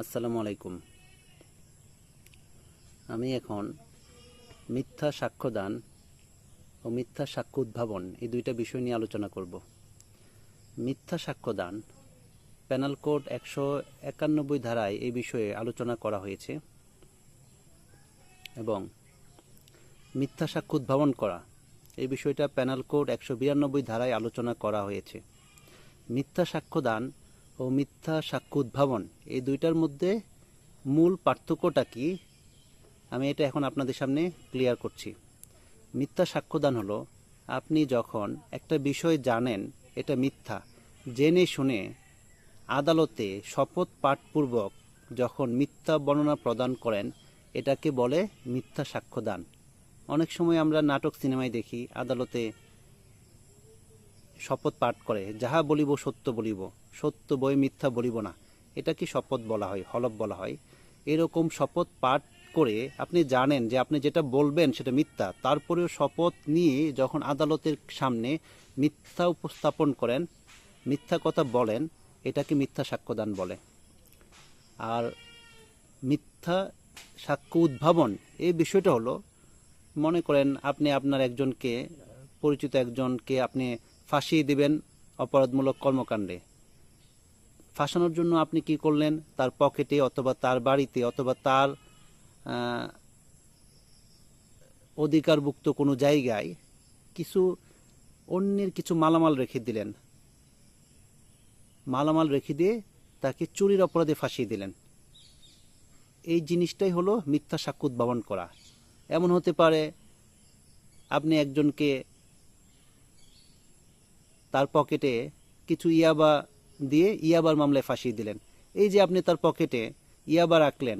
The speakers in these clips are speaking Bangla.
আসসালামু আলাইকুম। আমি এখন মিথ্যা সাক্ষ্যদান ও মিথ্যা সাক্ষ্য উদ্ভাবন এই দুইটা বিষয় নিয়ে আলোচনা করব। মিথ্যা সাক্ষ্যদান প্যানাল কোড একশো একানব্বই ধারায় এই বিষয়ে আলোচনা করা হয়েছে এবং মিথ্যা সাক্ষ্য উদ্ভাবন করা, এই বিষয়টা প্যানাল কোড একশো বিরানব্বই ধারায় আলোচনা করা হয়েছে। মিথ্যা সাক্ষ্যদান ও মিথ্যা সাক্ষ্য উদ্ভাবন। এই দুইটার মধ্যে মূল পার্থক্যটা কি? আমি এটা এখন আপনাদের সামনে ক্লিয়ার করছি। মিথ্যা সাক্ষ্যদান হলো, আপনি যখন একটা বিষয় জানেন, এটা মিথ্যা, জেনে শুনে আদালতে শপথ পাঠপূর্বক যখন মিথ্যা বর্ণনা প্রদান করেন, এটাকে বলে মিথ্যা সাক্ষ্যদান। অনেক সময় আমরা নাটক সিনেমায় দেখি, আদালতে শপথ পাঠ করে, যাহা বলিব সত্য বলিব। সত্য বই মিথ্যা বলিব না। এটা কি শপথ বলা হয়, হলফ বলা হয়? এরকম শপথ পাঠ করে আপনি জানেন যে আপনি যেটা বলবেন সেটা মিথ্যা। তারপরেও শপথ নিয়ে যখন আদালতের সামনে মিথ্যা উপস্থাপন করেন, মিথ্যা কথা বলেন, এটাকে মিথ্যা সাক্ষ্যদান বলে। আর মিথ্যা সাক্ষ্য উদ্ভাবন, এই বিষয়টা হলো, মনে করেন আপনি আপনার একজনকে, পরিচিত একজনকে আপনি ফাঁসিয়ে দিবেন অপরাধমূলক কর্মকাণ্ডে। ফাঁসানোর জন্য আপনি কি করলেন? তার পকেটে অথবা তার বাড়িতে অথবা তার অধিকারভুক্ত কোনো জায়গায় কিছু অন্যের কিছু মালামাল রেখে দিলেন। মালামাল রেখে দিয়ে তাকে চুরির অপরাধে ফাঁসিয়ে দিলেন। এই জিনিসটাই হলো মিথ্যা সাক্ষ্য উদ্ভাবন করা। এমন হতে পারে আপনি একজনকে তার পকেটে কিছু ইয়াবা দিয়ে ইয়াবার মামলায় ফাঁসিয়ে দিলেন। এই যে আপনি তার পকেটে ইয়াবার আঁকলেন,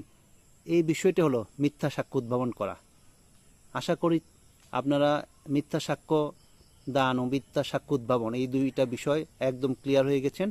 এই বিষয়টি হলো মিথ্যা সাক্ষ্য উদ্ভাবন করা। আশা করি আপনারা মিথ্যা সাক্ষ্য দান ও মিথ্যা সাক্ষ্য উদ্ভাবন এই দুইটা বিষয় একদম ক্লিয়ার হয়ে গেছেন।